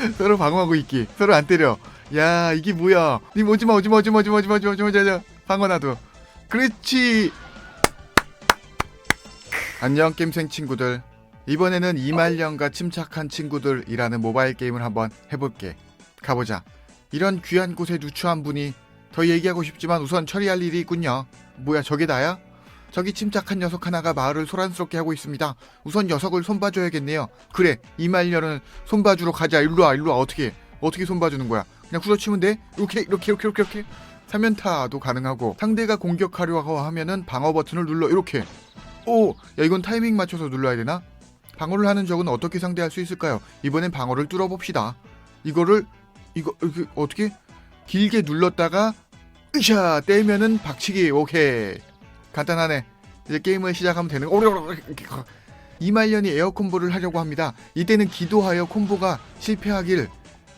서로 방어하고 있기. 서로 안 때려. 야, 이게 뭐야. 님 오지마, 오지마, 오지마, 오지마, 오지마, 오지마, 오지마, 오지마. 방어 나도. 그렇지. 안녕, 게임생 친구들. 이번에는 이말년과 침착한 친구들이라는 모바일 게임을 한번 해볼게. 가보자. 이런 귀한 곳에 누추한 분이 더 얘기하고 싶지만 우선 처리할 일이 있군요. 뭐야, 저게 다야? 저기 침착한 녀석 하나가 마을을 소란스럽게 하고 있습니다. 우선 녀석을 손봐줘야겠네요. 그래 이말년은 손봐주러 가자. 일로와 일로와 어떻게 어떻게 손봐주는 거야? 그냥 후려치면 돼? 이렇게 이렇게 이렇게 이렇게 이렇게 사면타도 가능하고 상대가 공격하려고 하면은 방어 버튼을 눌러 이렇게 오! 야 이건 타이밍 맞춰서 눌러야 되나? 방어를 하는 적은 어떻게 상대할 수 있을까요? 이번엔 방어를 뚫어봅시다. 이거를 이거 이렇게 어떻게 길게 눌렀다가 으샤 떼면은 박치기 오케이 간단하네. 이제 게임을 시작하면 되는 거. 이말년이 에어 콤보를 하려고 합니다. 이때는 기도하여 콤보가 실패하길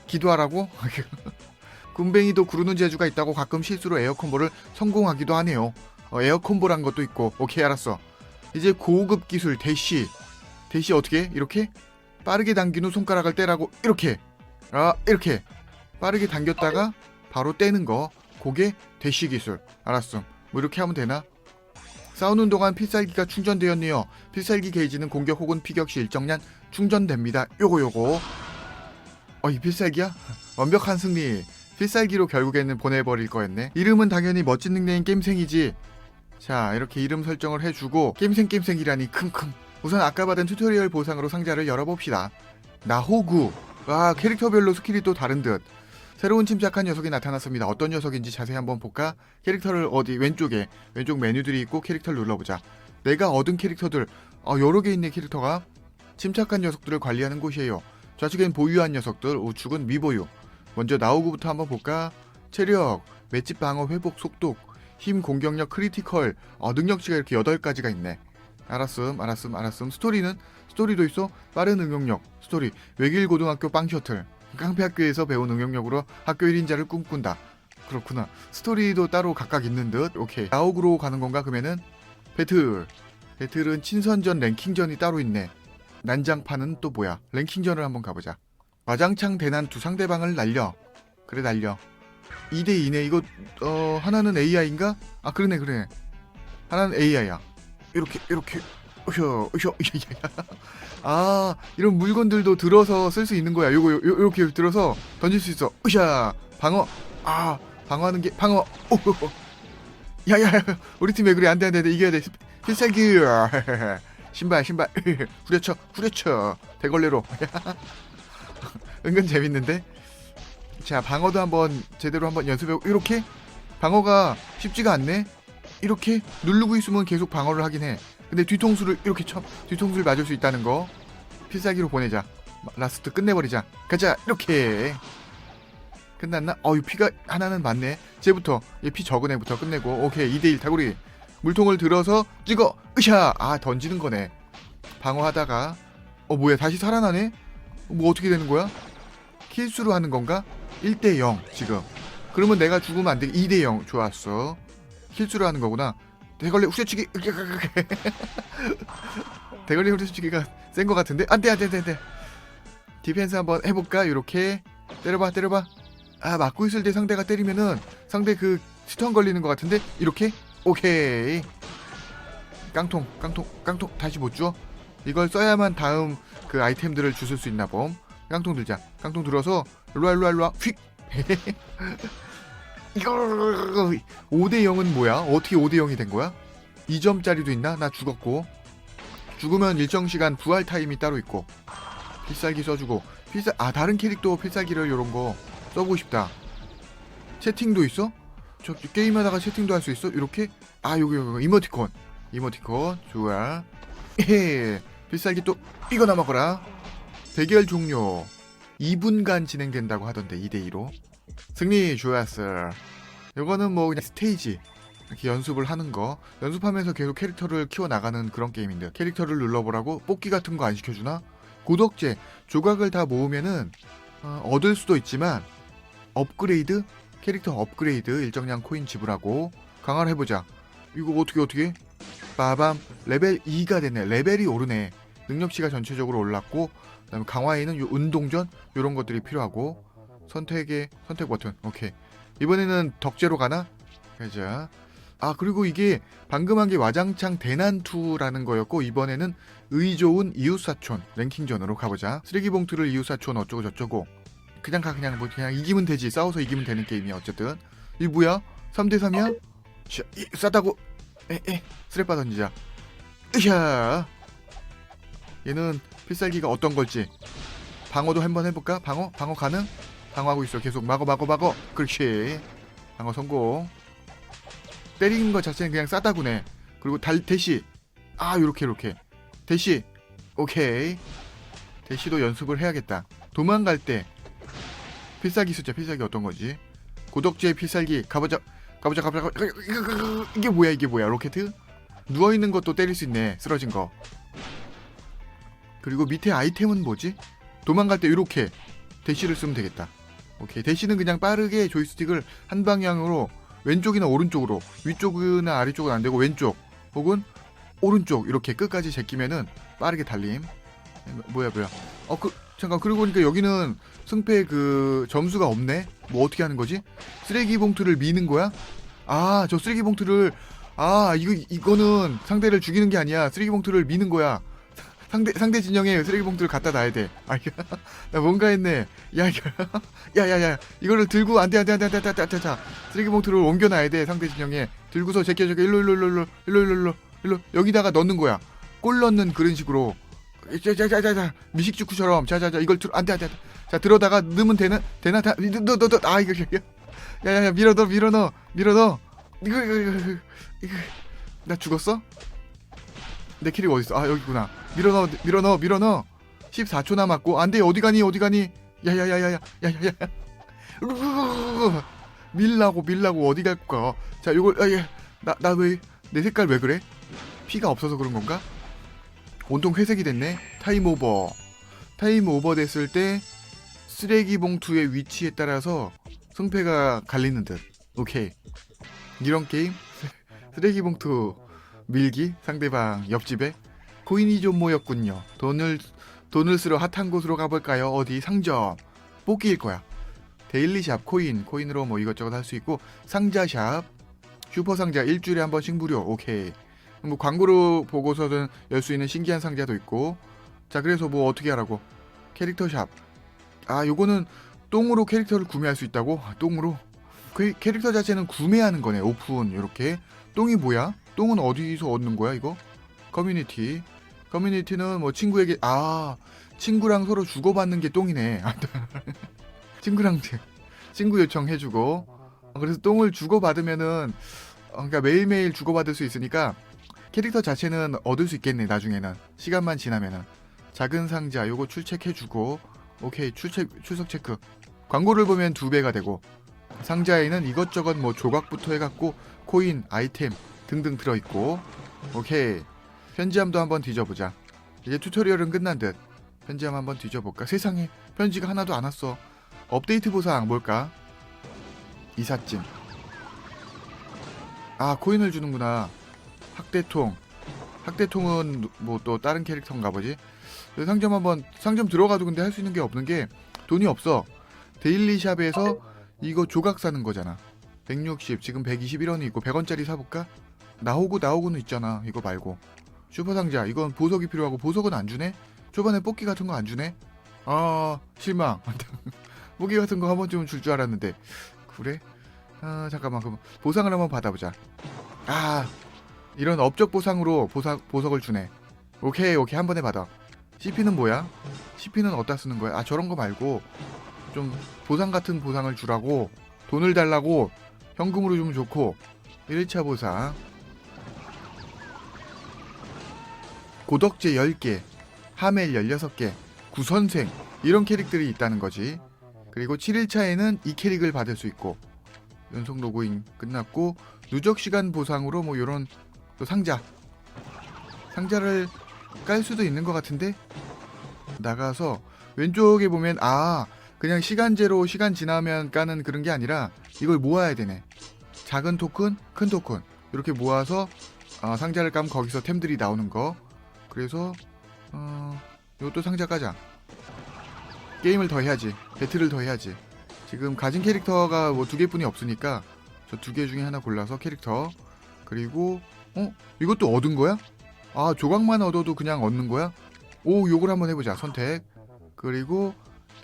기도하라고? 군뱅이도 구르는 재주가 있다고 가끔 실수로 에어 콤보를 성공하기도 하네요. 어, 에어 콤보란 것도 있고. 오케이 알았어. 이제 고급 기술 대시 대시 어떻게? 이렇게? 빠르게 당긴 후 손가락을 떼라고. 이렇게. 아 이렇게. 빠르게 당겼다가 바로 떼는 거. 그게 대시 기술. 알았어 뭐 이렇게 하면 되나 싸우는 동안 필살기가 충전되었네요. 필살기 게이지는 공격 혹은 피격 시 일정량 충전됩니다. 요거 요거. 어 이 필살기야? 완벽한 승리. 필살기로 결국에는 보내버릴 거였네. 이름은 당연히 멋진 닉네임 게임생이지. 자 이렇게 이름 설정을 해주고 게임생 게임생이라니 킁킁. 우선 아까 받은 튜토리얼 보상으로 상자를 열어봅시다. 나호구. 와 캐릭터별로 스킬이 또 다른 듯 새로운 침착한 녀석이 나타났습니다. 어떤 녀석인지 자세히 한번 볼까? 캐릭터를 어디 왼쪽에 왼쪽 메뉴들이 있고 캐릭터를 눌러보자. 내가 얻은 캐릭터들 어, 여러 개 있네 캐릭터가 침착한 녀석들을 관리하는 곳이에요. 좌측엔 보유한 녀석들, 우측은 미보유. 먼저 나오구부터 한번 볼까? 체력, 맷집 방어 회복 속독, 힘 공격력 크리티컬, 어, 능력치가 이렇게 8가지가 있네. 알았음, 알았음, 알았음. 스토리는 스토리도 있어. 빠른 응용력, 스토리, 외길 고등학교 빵 셔틀. 깡패 학교에서 배운 응용력으로 학교 1인자를 꿈꾼다. 그렇구나. 스토리도 따로 각각 있는 듯. 오케이. 나옥으로 가는 건가 그러면은 배틀. 배틀은 친선전 랭킹전이 따로 있네. 난장판은 또 뭐야? 랭킹전을 한번 가보자. 마장창 대난 두 상대방을 날려. 그래 날려. 2대 2네. 이거 어 하나는 AI인가? 아 그러네 그래. 하나는 AI야. 이렇게 이렇게 으쌰 으쌰 아 이런 물건들도 들어서 쓸 수 있는 거야. 요거 요, 요렇게 들어서 던질 수 있어. 으쌰 방어. 아 방어하는 게 방어. 오 야야 우리 팀왜 그래 안돼 안돼 안돼. 이겨야 돼. 필살기 신발 신발. 후려쳐 후려쳐. 대걸레로. 은근 재밌는데? 자 방어도 한번 제대로 한번 연습해 이렇게? 방어가 쉽지가 않네? 이렇게 누르고 있으면 계속 방어를 하긴 해 근데 뒤통수를 이렇게 쳐. 뒤통수를 맞을 수 있다는 거. 필살기로 보내자. 라스트 끝내버리자. 가자. 이렇게. 끝났나? 어이 피가 하나는 맞네. 쟤부터 얘 피 적은 애부터 끝내고. 오케이. 2대1 다구리. 물통을 들어서 찍어. 으샤 아 던지는 거네. 방어하다가. 어 뭐야. 다시 살아나네? 뭐 어떻게 되는 거야? 킬수로 하는 건가? 1대0 지금. 그러면 내가 죽으면 안 돼. 2대0 좋았어. 킬수로 하는 거구나 대걸레 후려치기. 대걸레 후려치기가 센거 같은데? 안돼 안돼 안돼 안돼. 디펜스 한번 해볼까? 이렇게. 때려봐 때려봐. 아 맞고 있을 때 상대가 때리면은 상대 그 스턴 걸리는 거 같은데? 이렇게? 오케이. 깡통 깡통 깡통 다시 못 줘? 이걸 써야만 다음 그 아이템들을 주실 수 있나 봄. 깡통 들자. 깡통 들어서 일로와 일로와. 휙 이거 5대 0은 뭐야? 어떻게 5대 0이 된 거야? 2점짜리도 있나? 나 죽었고 죽으면 일정 시간 부활 타임이 따로 있고 필살기 써주고 필살 아 다른 캐릭터 필살기를 요런 거 써보고 싶다 채팅도 있어? 저 게임하다가 채팅도 할 수 있어? 이렇게? 아 요거 요거 이모티콘 이모티콘 좋아 예 필살기 또 이거나 먹어라 대결 종료 2분간 진행된다고 하던데 2대2로 승리 좋았어 요거는 뭐 그냥 스테이지. 이렇게 연습을 하는 거. 연습하면서 계속 캐릭터를 키워나가는 그런 게임인데 캐릭터를 눌러보라고 뽑기 같은 거 안 시켜주나? 고덕제 조각을 다 모으면은 어, 얻을 수도 있지만 업그레이드? 캐릭터 업그레이드 일정량 코인 지불하고 강화를 해보자. 이거 어떻게 어떻게? 빠밤. 레벨 2가 됐네. 레벨이 오르네. 능력치가 전체적으로 올랐고 그다음에 강화에는 요 운동전? 요런 것들이 필요하고 선택의 선택 버튼. 오케이. 이번에는 덕제로 가나? 가자. 아 그리고 이게 방금 한 게 와장창 대난투라는 거였고 이번에는 의 좋은 이웃사촌 랭킹전으로 가보자. 쓰레기 봉투를 이웃사촌 어쩌고 저쩌고. 그냥 가 그냥 뭐 그냥 이기면 되지. 싸워서 이기면 되는 게임이야 어쨌든. 이 뭐야? 3대 3이야? 자, 이, 싸다고? 에에 쓰레빠 던지자. 으쌰! 얘는 필살기가 어떤 걸지. 방어도 한번 해볼까? 방어? 방어 가능 방어하고 있어. 계속 막어 막어 막어. 그렇지. 방어 성공. 때리는 것 자체는 그냥 싸다구네. 그리고 달 대시. 아 요렇게 요렇게. 대시. 오케이. 대시도 연습을 해야겠다. 도망갈 때 필살기 숫자. 필살기 어떤 거지? 고덕지의 필살기 가보자 가보자 가보자 가보자. 이게 뭐야 이게 뭐야? 로켓? 누워 있는 것도 때릴 수 있네. 쓰러진 거. 그리고 밑에 아이템은 뭐지? 도망갈 때 이렇게 대시를 쓰면 되겠다 오케이. 대시는 그냥 빠르게 조이스틱을 한 방향으로 왼쪽이나 오른쪽으로 위쪽이나 아래쪽은 안 되고 왼쪽 혹은 오른쪽 이렇게 끝까지 제끼면은 빠르게 달림. 뭐야 뭐야. 어 그 잠깐. 그러고 보니까 여기는 승패 그 점수가 없네? 뭐 어떻게 하는 거지? 쓰레기 봉투를 미는 거야? 아 저 쓰레기 봉투를 아 이거 이거는 상대를 죽이는 게 아니야. 쓰레기 봉투를 미는 거야 상대 상대 진영에 쓰레기 봉투를 갖다 놔야 돼. 아 이거. 나 뭔가 했네. 야 이거. 야야야. 이거를 들고 안돼 안돼 안돼 안돼 안돼 안돼. 자 쓰레기 봉투를 옮겨 놔야 돼 상대 진영에. 들고서 제껴 제껴. 일로 일로 일로 일로 일로 일로 일로 여기다가 넣는 거야. 골 넣는 그런 식으로. 자자자자자. 미식 축구처럼. 자자자. 이걸 들 안돼 안돼 자 들어다가 넣으면 되나? 되나? 다너너너아 이거 야야야. 밀어 넣어 밀어 넣어 밀어 넣어. 이거 이거 이거. 나 죽었어? 내 캐릭 어디 있어? 아 여기구나. 밀어 넣어 밀어 넣어 밀어 넣어. 14초 남았고 안돼 어디 가니 어디 가니? 야야야야야 야야야. 밀라고 밀라고 어디 갈 거야? 자 요걸 나나 왜 내 색깔 왜 그래? 피가 없어서 그런 건가? 온통 회색이 됐네. 타임 오버. 타임 오버 됐을 때 쓰레기 봉투의 위치에 따라서 승패가 갈리는 듯. 오케이. 이런 게임 쓰레기 봉투 밀기 상대방 옆집에 코인이 좀 모였군요. 돈을 돈을 쓰러 핫한 곳으로 가볼까요? 어디 상점. 뽑기일 거야. 데일리샵 코인 코인으로 뭐 이것저것 할 수 있고 상자샵. 슈퍼 상자 일주일에 한 번씩 무료. 오케이. 뭐 광고로 보고서는 열 수 있는 신기한 상자도 있고. 자 그래서 뭐 어떻게 하라고? 캐릭터 샵 아 요거는 똥으로 캐릭터를 구매할 수 있다고? 아, 똥으로? 그 캐릭터 자체는 구매하는 거네. 오픈. 이렇게. 똥이 뭐야 똥은 어디서 얻는 거야 이거? 커뮤니티. 커뮤니티는 뭐 친구에게 아 친구랑 서로 주고받는 게 똥이네. 친구랑 친구 요청해주고. 어, 그래서 똥을 주고받으면은 어, 그러니까 매일매일 주고받을 수 있으니까 캐릭터 자체는 얻을 수 있겠네 나중에는. 시간만 지나면은. 작은 상자 요거 출첵해주고. 오케이 출첵 출석 체크. 광고를 보면 두 배가 되고. 상자에는 이것저것 뭐 조각부터 해갖고 코인 아이템 등등 들어있고. 오케이. 편지함도 한번 뒤져보자. 이제 튜토리얼은 끝난 듯. 편지함 한번 뒤져볼까? 세상에 편지가 하나도 안 왔어. 업데이트 보상 뭘까? 이삿짐. 아 코인을 주는구나. 학대통. 학대통은 뭐 또 다른 캐릭터인가 보지? 상점 한번 상점 들어가도 근데 할 수 있는 게 없는 게 돈이 없어. 데일리샵에서 이거 조각 사는 거잖아. 160 지금 121원이 있고 100원짜리 사볼까? 나오고 나오고는 있잖아 이거 말고. 슈퍼 상자 이건 보석이 필요하고 보석은 안 주네? 초반에 뽑기 같은 거 안 주네? 아 실망. 뽑기 같은 거 한 번쯤은 줄 줄 알았는데. 그래? 아 잠깐만 그럼 보상을 한번 받아보자. 아 이런 업적 보상으로 보석 보석을 주네. 오케이 오케이. 한 번에 받아. CP는 뭐야? CP는 어디다 쓰는 거야? 아 저런 거 말고 좀 보상 같은 보상을 주라고 돈을 달라고 현금으로 주면 좋고. 1차 보상 고덕제 10개, 하멜 16개, 구선생 이런 캐릭들이 있다는 거지. 그리고 7일차에는 이 캐릭을 받을 수 있고 연속 로그인 끝났고 누적 시간 보상으로 뭐 이런 또 상자. 상자를 깔 수도 있는 것 같은데? 나가서 왼쪽에 보면 아 그냥 시간제로 시간 지나면 까는 그런 게 아니라 이걸 모아야 되네. 작은 토큰 큰 토큰. 이렇게 모아서 어, 상자를 까면 거기서 템들이 나오는 거 그래서 어 이것도 상자 까자 게임을 더 해야지. 배틀을 더 해야지. 지금 가진 캐릭터가 뭐 두 개뿐이 없으니까 저 두 개 중에 하나 골라서 캐릭터 그리고 어 이것도 얻은 거야? 아 조각만 얻어도 그냥 얻는 거야? 오 요걸 한번 해보자 선택 그리고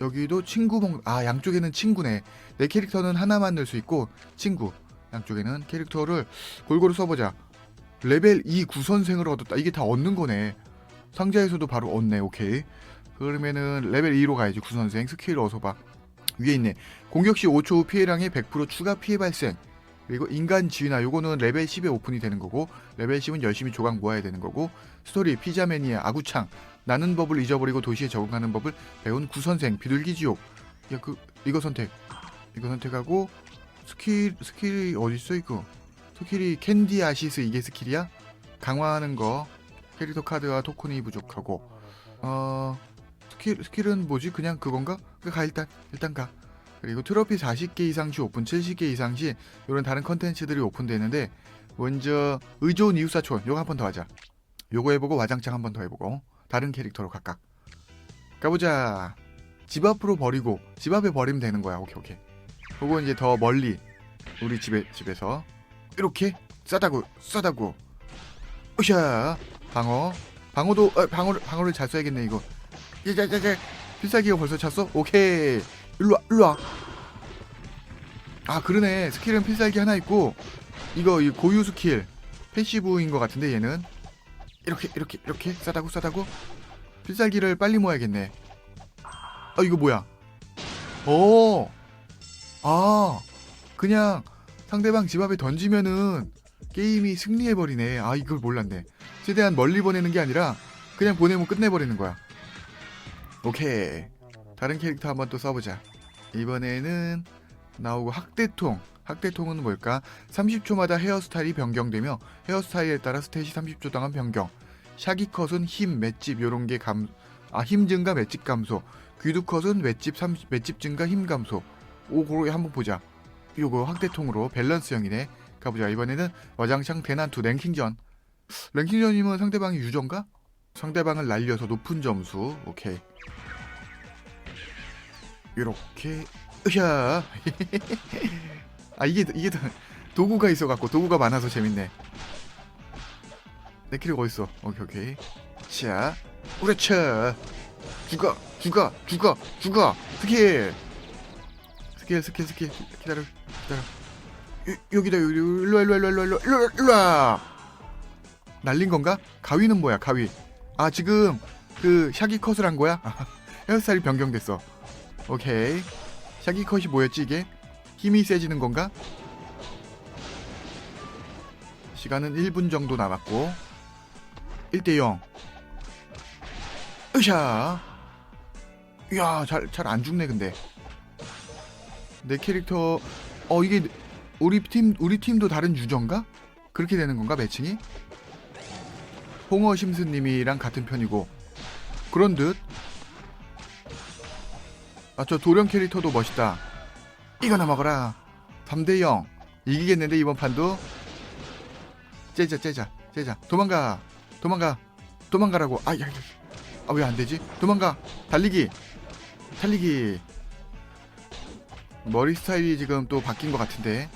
여기도 친구 목... 아 양쪽에는 친구네 내 캐릭터는 하나만 넣을 수 있고 친구 양쪽에는 캐릭터를 골고루 써보자 레벨 2 구선생을 얻었다 이게 다 얻는 거네. 상자에서도 바로 얻네. 오케이. 그러면은 레벨 2로 가야지 구선생. 스킬 어서 봐. 위에 있네. 공격 시 5초 후 피해량의 100% 추가 피해 발생. 그리고 인간 지휘나 요거는 레벨 10에 오픈이 되는 거고 레벨 10은 열심히 조각 모아야 되는 거고 스토리 피자매니아 아구창. 나는 법을 잊어버리고 도시에 적응하는 법을 배운 구선생. 비둘기 지옥. 야 그 이거 선택. 이거 선택하고 스킬 스킬이 어딨어 이거 스킬이 캔디 아시스 이게 스킬이야? 강화하는 거. 캐릭터 카드와 토큰이 부족하고. 어 스킬 스킬은 뭐지? 그냥 그건가? 그가 일단. 일단 가. 그리고 트로피 40개 이상 시 오픈 70개 이상 시 이런 다른 컨텐츠들이 오픈되는데 먼저 의좋은 이웃사촌 요거 한 번 더 하자. 요거 해보고 와장창 한 번 더 해보고. 다른 캐릭터로 각각. 가보자. 집 앞으로 버리고 집 앞에 버리면 되는 거야. 오케이 오케이. 그거 이제 더 멀리 우리 집에 집에서 이렇게 싸다고 싸다고. 으쌰. 방어. 방어도 어, 방어를 방어를 잘 써야겠네 이거. 야야야야. 필살기가 벌써 찼어? 오케이. 일로와 일로와. 아 그러네. 스킬은 필살기 하나 있고 이거 이 고유 스킬. 패시브인 것 같은데 얘는? 이렇게 이렇게 이렇게? 싸다고 싸다고? 필살기를 빨리 모아야겠네. 아 이거 뭐야? 어. 어아 그냥 상대방 집 앞에 던지면은 게임이 승리해버리네 아 이걸 몰랐네 최대한 멀리 보내는 게 아니라 그냥 보내면 끝내버리는 거야 오케이 다른 캐릭터 한번 또 써보자. 이번에는 나오고 학대통. 학대통은 뭘까? 30초마다 헤어스타일이 변경되며 헤어스타일에 따라 스탯이 30초 동안 변경. 샤기컷은 힘, 맷집 요런 게 감, 아, 힘 증가, 맷집 감소. 귀두컷은 맷집 30, 맷집 증가, 힘 감소. 오, 그거 한번 보자. 요거 학대통으로 밸런스형이네. 가보자. 이번에는 와장창 대난투 랭킹전. 랭킹전이면 상대방이 유저인가? 상대방을 날려서 높은 점수. 오케이. 이렇게 으쌰 아 이게 이게 더 도구가 있어갖고 도구가 많아서 재밌네 내 캐릭 어딨어 오케이 오케이 자 우레차 죽어 죽어 죽어 죽어 스킬 스킬 스킬 스킬 기다려 여기다 여기 일로와 일로와 일로와 일로와 일로와 일로와 날린 건가? 가위는 뭐야 가위 아 지금 그 샤기 컷을 한 거야? 헤어스타일이 변경됐어 오케이. 샤기 컷이 뭐였지 이게? 힘이 세지는 건가? 시간은 1분 정도 남았고 1대 0. 으샤. 이야, 잘 잘 안 죽네 근데. 내 캐릭터 어 이게 우리 팀 우리 팀도 다른 유저인가? 그렇게 되는 건가 매칭이? 홍어 심스님이랑 같은 편이고 그런 듯. 아 저 도령 캐릭터도 멋있다. 이거나 먹어라. 3대 0. 이기겠는데 이번 판도. 째자 째자 째자. 도망가. 도망가. 도망가라고. 아 야. 아왜 안 되지? 도망가. 달리기. 달리기. 머리 스타일이 지금 또 바뀐 것 같은데.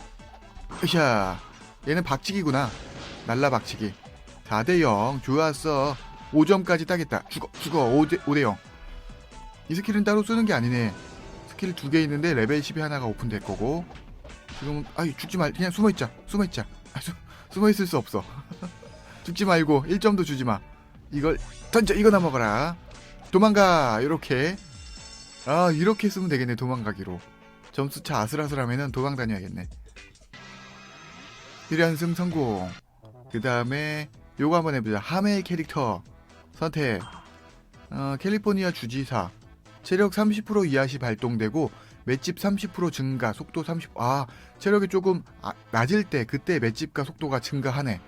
으쌰. 얘는 박치기구나. 날라 박치기. 4대 0. 좋았어. 5점까지 따겠다. 죽어. 죽어. 5대 5대 0. 이 스킬은 따로 쓰는 게 아니네. 스킬 두 개 있는데 레벨 10이 하나가 오픈될 거고. 지금 아이 죽지 말 그냥 숨어 있자. 숨어 있자. 아, 수, 숨어 있을 수 없어. 죽지 말고 1점도 주지 마. 이걸 던져 이거나 먹어라. 도망가. 이렇게. 아, 이렇게 쓰면 되겠네. 도망가기로. 점수차 아슬아슬하면은 도망 다녀야겠네. 1연승 성공. 그 다음에 요거 한번 해보자. 하멜 캐릭터 선택. 어, 캘리포니아 주지사. 체력 30% 이하 시 발동되고 맷집 30% 증가, 속도 30. 아 체력이 조금 아, 낮을 때 그때 맷집과 속도가 증가하네.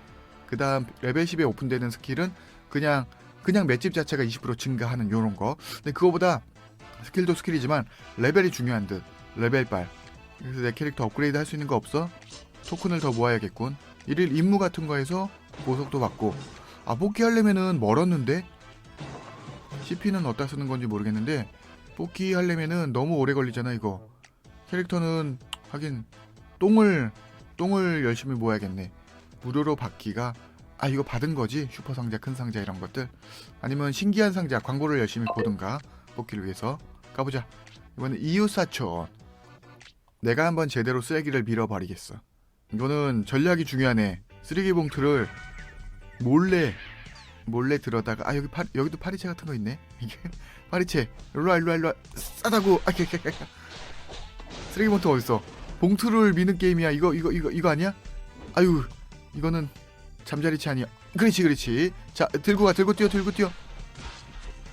그다음 레벨 10에 오픈되는 스킬은 그냥 그냥 맷집 자체가 20% 증가하는 요런 거. 근데 그거보다 스킬도 스킬이지만 레벨이 중요한 듯. 레벨발. 그래서 내 캐릭터 업그레이드 할 수 있는 거 없어? 토큰을 더 모아야겠군. 일일 임무 같은 거에서 고속도 받고. 아 복귀하려면은 멀었는데 CP는 어디다 쓰는 건지 모르겠는데 뽑기 하려면은 너무 오래 걸리잖아 이거 캐릭터는 하긴 똥을 똥을 열심히 모아야겠네 무료로 받기가 아 이거 받은 거지 슈퍼 상자 큰 상자 이런 것들 아니면 신기한 상자 광고를 열심히 보든가 뽑기를 위해서 가보자 이번엔 이웃사촌 내가 한번 제대로 쓰레기를 밀어버리겠어. 이거는 전략이 중요하네. 쓰레기 봉투를 몰래 몰래 들어다가 아 여기 파, 여기도 파리채 같은 거 있네? 이게 파리채. 일로와 일로와 일로와. 싸다고. 아, 게, 게, 게. 쓰레기 봉투 어딨어? 봉투를 미는 게임이야. 이거 이거 이거 이거 아니야? 아유 이거는 잠자리채 아니야. 그렇지 그렇지. 자 들고 가 들고 뛰어 들고 뛰어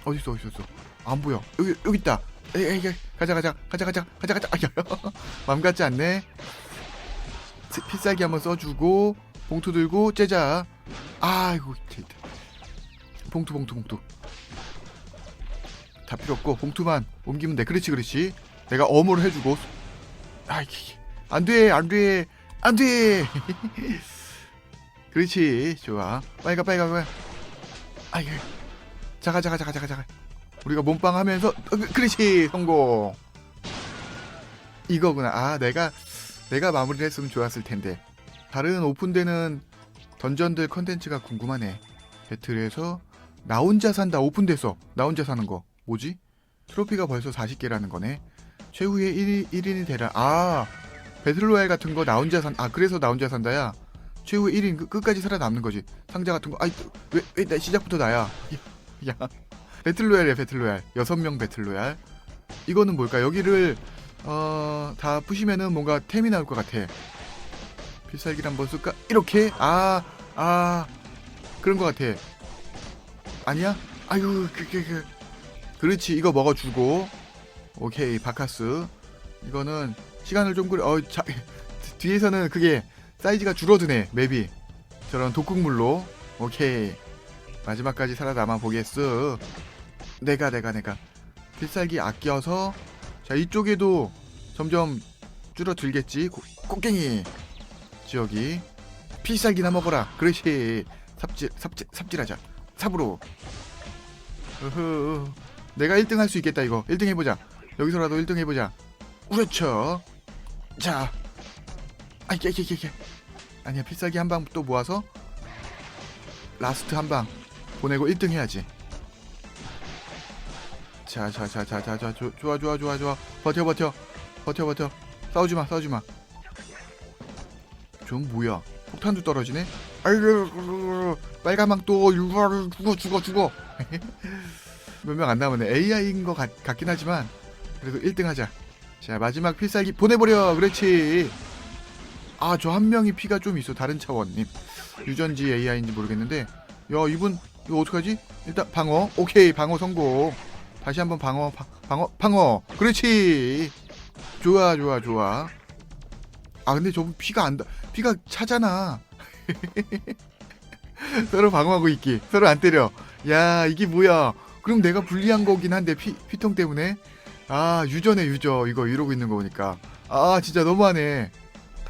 어딨어 어딨어. 안 보여. 여기 여기 있다 에이 에이 에이, 가자 가자 가자 가자 가자 가자. 아야. 맘 같지 않네. 스- 필살기 한번 써주고 봉투 들고 째자. 아이고 제- 봉투 봉투 봉투. 다 필요 없고 봉투만 옮기면 돼. 그렇지 그렇지. 내가 어무를 해주고. 아이 안 돼 안 돼 안 돼. 그렇지. 좋아. 빨리 가 빨리 가 빨리 가. 아이 자가 자가 자가 자가 자가 우리가 몸빵 하면서 어, 그- 그렇지 성공. 이거구나. 아 내가 내가 마무리를 했으면 좋았을 텐데. 다른 오픈되는 던전들 컨텐츠가 궁금하네. 배틀에서 나 혼자 산다 오픈돼서. 나 혼자 사는 거. 뭐지? 트로피가 벌써 40개라는 거네. 최후의 1인, 1인이 되라. 아 배틀로얄 같은 거 나 혼자 산아 그래서 나 혼자 산다야? 최후의 1인 그, 끝까지 살아남는 거지. 상자 같은 거 아이 왜왜 나 시작부터 나야? 야, 야. 배틀로얄이야 배틀로얄. 여섯 명 배틀로얄. 이거는 뭘까? 여기를 어 다 푸시면은 뭔가 템이 나올 것 같아. 필살기를 한번 쓸까? 이렇게? 아 아 그런 것 같아. 아니야? 아유 그 그 그, 그렇지 이거 먹어주고. 오케이 바카스. 이거는 시간을 좀 그래 어 자, 뒤에서는 그게 사이즈가 줄어드네 맵이. 저런 독극물로. 오케이. 마지막까지 살아남아 보겠어 내가 내가 내가. 필살기 아껴서 자 이쪽에도 점점 줄어들겠지? 고- 꽃갱이 지역이. 필살기나 먹어라. 그렇지. 삽질 삽질 삽질하자. 삽으로. 으흐. 내가 1등 할 수 있겠다 이거. 1등 해보자. 여기서라도 1등 해보자. 그렇죠. 자. 아이 깨깨깨깨 아니야 필살기 한 방 또 모아서 라스트 한 방 보내고 1등 해야지 자자자자자자 좋아 좋아 좋아 좋아. 버텨 버텨. 버텨 버텨. 싸우지 마 싸우지 마좀 뭐야? 폭탄도 떨어지네? 아이고 빨간망 또 일부러 죽어 죽어 죽어. 몇 명 안 남았네. AI인 것 같, 같긴 하지만 그래도 1등 하자. 자 마지막 필살기 보내버려. 그렇지. 아 저 한 명이 피가 좀 있어. 다른 차원님. 유전지 AI인지 모르겠는데. 야 이분 이거 어떡하지? 일단 방어. 오케이 방어 성공 다시 한번 방어 바- 방어 방어. 그렇지. 좋아 좋아 좋아. 아 근데 저분 피가 안 다- 피가 차잖아. 서로 방어하고 있기. 서로 안 때려. 야 이게 뭐야? 그럼 내가 불리한 거긴 한데 피, 피통 때문에? 아 유저네 유저. 이거 이러고 있는 거 보니까. 아 진짜 너무하네.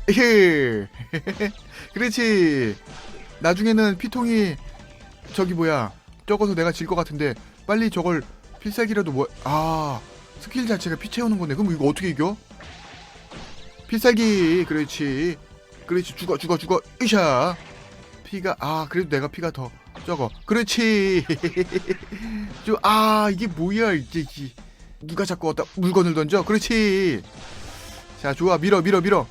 에헤. 그렇지. 나중에는 피통이 저기 뭐야. 적어서 내가 질 것 같은데 빨리 저걸 필살기라도 뭐 아 스킬 자체가 피 채우는 건데 그럼 이거 어떻게 이겨? 필살기 그렇지. 그렇지. 죽어 죽어 죽어. 으샤 피가 아 그래도 내가 피가 더 적어. 그렇지. 좀 아 이게 뭐야 이게 이- 누가 자꾸 어디다 물건을 던져? 그렇지. 자 좋아. 밀어 밀어 밀어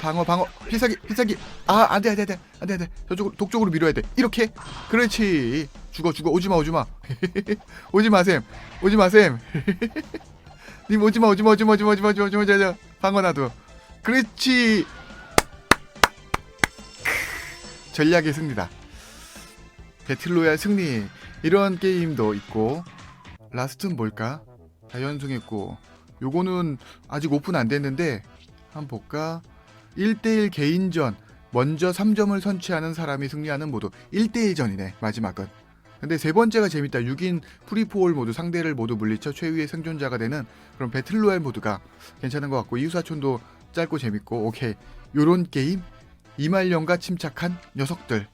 방어 방어. 필살기 필살기. 아 안돼 안돼 안돼. 안돼 안돼. 저쪽으로 독쪽으로 밀어야 돼. 이렇게. 그렇지. 죽어 죽어. 오지마 오지마. 오지마 쌤 오지마 쌤님 오지마 오지마 오지마 오지마 오지마 오지마 오지마 오지마. 방어 놔둬 그렇지. 전략의 승리다. 배틀로얄 승리. 이런 게임도 있고. 라스트는 뭘까? 다 연승했고. 요거는 아직 오픈 안 됐는데. 한번 볼까 1대1 개인전 먼저 3점을 선취하는 사람이 승리하는 모두 1대1전이네 마지막은. 근데 세 번째가 재밌다. 6인 프리포올 모두 상대를 모두 물리쳐 최후의 생존자가 되는 그런 배틀로얄 모드가 괜찮은 것 같고 이웃사촌도 짧고 재밌고 오케이. 요런 게임 이말년과 침착한 녀석들